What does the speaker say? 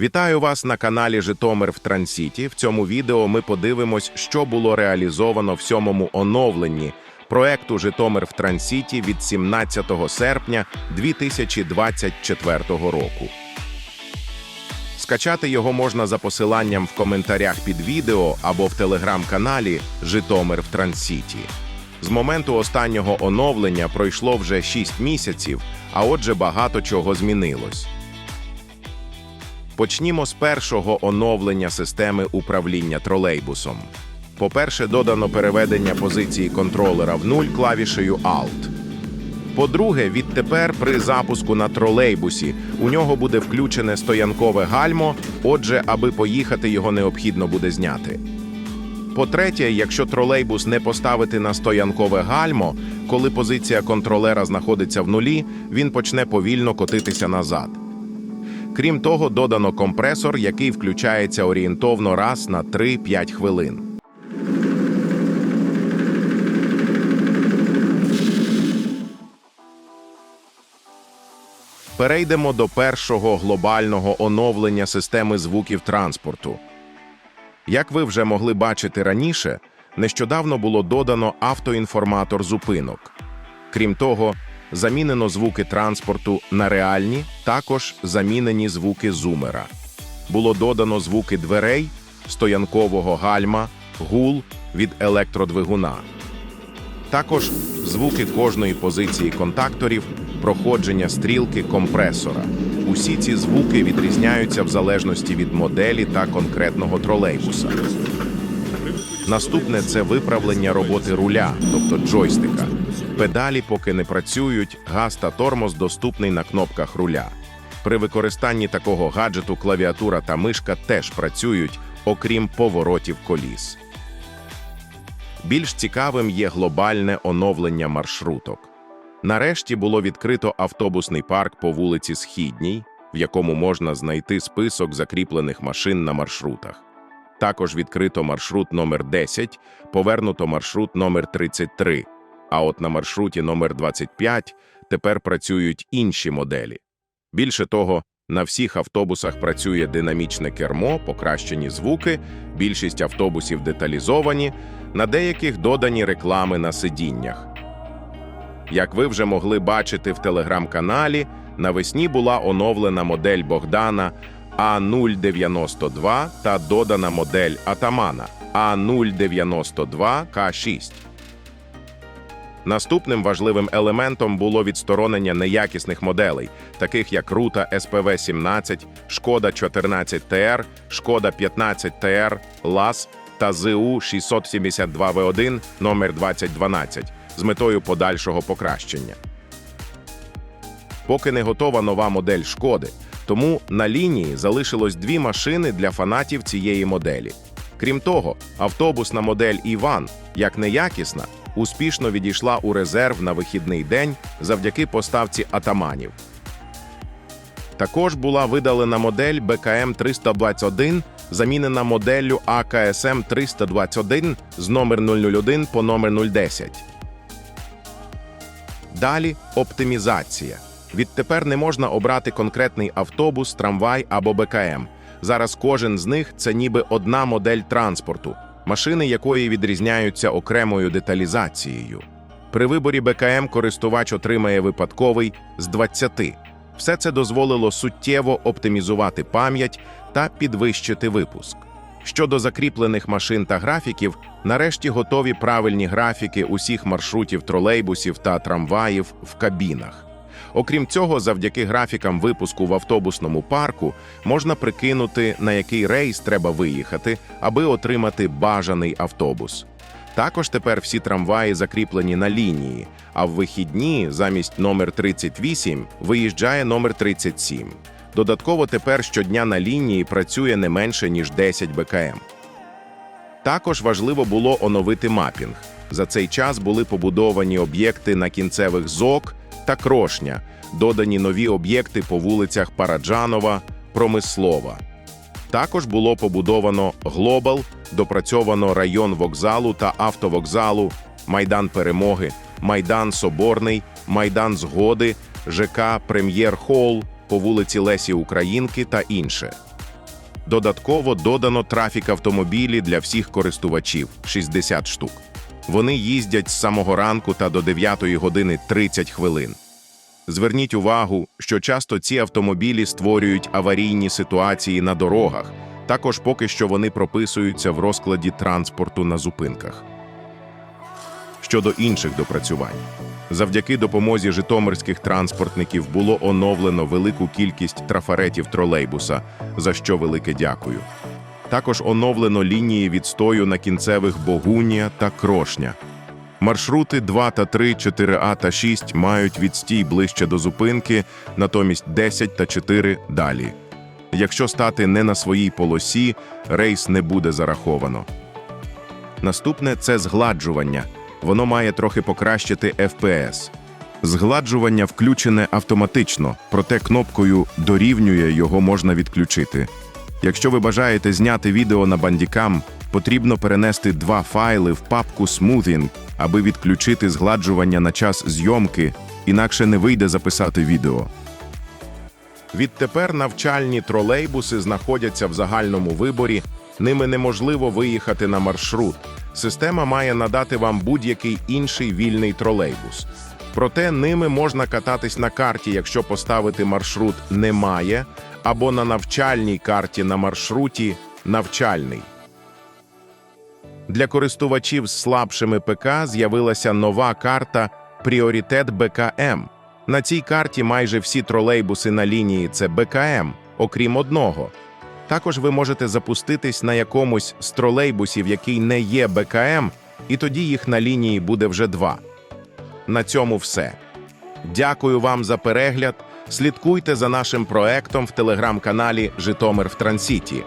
Вітаю вас на каналі Житомир в Трансіті. В цьому відео ми подивимось, що було реалізовано в сьомому оновленні проекту Житомир в Трансіті від 17 серпня 2024 року. Скачати його можна за посиланням в коментарях під відео або в телеграм-каналі Житомир в Трансіті. З моменту останнього оновлення пройшло вже 6 місяців, а отже багато чого змінилось. Почнімо з першого оновлення системи управління тролейбусом. По-перше, додано переведення позиції контролера в нуль клавішею Alt. По-друге, відтепер при запуску на тролейбусі у нього буде включене стоянкове гальмо, отже, аби поїхати, його необхідно буде зняти. По-третє, якщо тролейбус не поставити на стоянкове гальмо, коли позиція контролера знаходиться в нулі, він почне повільно котитися назад. Крім того, додано компресор, який включається орієнтовно раз на 3-5 хвилин. Перейдемо до першого глобального оновлення системи звуків транспорту. Як ви вже могли бачити раніше, нещодавно було додано автоінформатор зупинок. Крім того, замінено звуки транспорту на реальні, також замінені звуки зумера. Було додано звуки дверей, стоянкового гальма, гул від електродвигуна. Також звуки кожної позиції контакторів, проходження стрілки компресора. Усі ці звуки відрізняються в залежності від моделі та конкретного тролейбуса. Наступне це виправлення роботи руля, тобто джойстика. Педалі поки не працюють, газ та тормоз доступний на кнопках руля. При використанні такого гаджету клавіатура та мишка теж працюють, окрім поворотів коліс. Більш цікавим є глобальне оновлення маршруток. Нарешті було відкрито автобусний парк по вулиці Східній, в якому можна знайти список закріплених машин на маршрутах. Також відкрито маршрут номер 10, повернуто маршрут номер 33, а от на маршруті номер 25 тепер працюють інші моделі. Більше того, на всіх автобусах працює динамічне кермо, покращені звуки, більшість автобусів деталізовані, на деяких додані реклами на сидіннях. Як ви вже могли бачити в телеграм-каналі, навесні була оновлена модель Богдана А092 та додана модель Атамана А092 К6. Наступним важливим елементом було відсторонення неякісних моделей, таких як Рута СПВ 17, Шкода 14 ТР, Шкода 15 ТР, ЛАС та ЗУ 672 В1 номер 2012 з метою подальшого покращення. Поки не готова нова модель шкоди, тому на лінії залишилось дві машини для фанатів цієї моделі. Крім того, автобусна модель Іван, як неякісна, успішно відійшла у резерв на вихідний день завдяки поставці атаманів. Також була видалена модель БКМ 321, замінена моделлю АКСМ 321 з номер 001 по номер 010. Далі оптимізація. Відтепер не можна обрати конкретний автобус, трамвай або БКМ. Зараз кожен з них це ніби одна модель транспорту, машини якої відрізняються окремою деталізацією. При виборі БКМ користувач отримає випадковий з 20. Все це дозволило суттєво оптимізувати пам'ять та підвищити випуск. Щодо закріплених машин та графіків, нарешті готові правильні графіки усіх маршрутів тролейбусів та трамваїв в кабінах. Окрім цього, завдяки графікам випуску в автобусному парку можна прикинути, на який рейс треба виїхати, аби отримати бажаний автобус. Також тепер всі трамваї закріплені на лінії, а в вихідні замість номер 38 виїжджає номер 37. Додатково тепер щодня на лінії працює не менше ніж 10 БКМ. Також важливо було оновити мапінг. За цей час були побудовані об'єкти на кінцевих ЗОК та Крошня, додані нові об'єкти по вулицях Параджанова, Промислова. Також було побудовано Глобал, допрацьовано район вокзалу та автовокзалу, Майдан Перемоги, Майдан Соборний, Майдан Згоди, ЖК Прем'єр Холл по вулиці Лесі Українки та інше. Додатково додано трафік автомобілі для всіх користувачів 60 штук. Вони їздять з самого ранку та до 9 години 30 хвилин. Зверніть увагу, що часто ці автомобілі створюють аварійні ситуації на дорогах, також поки що вони прописуються в розкладі транспорту на зупинках. Щодо інших допрацювань, завдяки допомозі житомирських транспортників було оновлено велику кількість трафаретів тролейбуса, за що велике дякую. Також оновлено лінії відстою на кінцевих Богунія та Крошня. Маршрути 2 та 3, 4А та 6 мають відстій ближче до зупинки, натомість 10 та 4 далі. Якщо стати не на своїй полосі, рейс не буде зараховано. Наступне це згладжування. Воно має трохи покращити FPS. Згладжування включене автоматично, проте кнопкою дорівнює його можна відключити. Якщо ви бажаєте зняти відео на бандікам, потрібно перенести два файли в папку Smoothing, аби відключити згладжування на час зйомки, інакше не вийде записати відео. Відтепер навчальні тролейбуси знаходяться в загальному виборі, ними неможливо виїхати на маршрут. Система має надати вам будь-який інший вільний тролейбус. Проте ними можна кататись на карті, якщо поставити маршрут немає, або на навчальній карті на маршруті навчальний. Для користувачів з слабшими ПК з'явилася нова карта Пріоритет БКМ. На цій карті майже всі тролейбуси на лінії це БКМ, окрім одного. Також ви можете запуститись на якомусь з тролейбусів, який не є БКМ, і тоді їх на лінії буде вже два. На цьому все. Дякую вам за перегляд. Слідкуйте за нашим проектом в телеграм-каналі Житомир в Трансіті.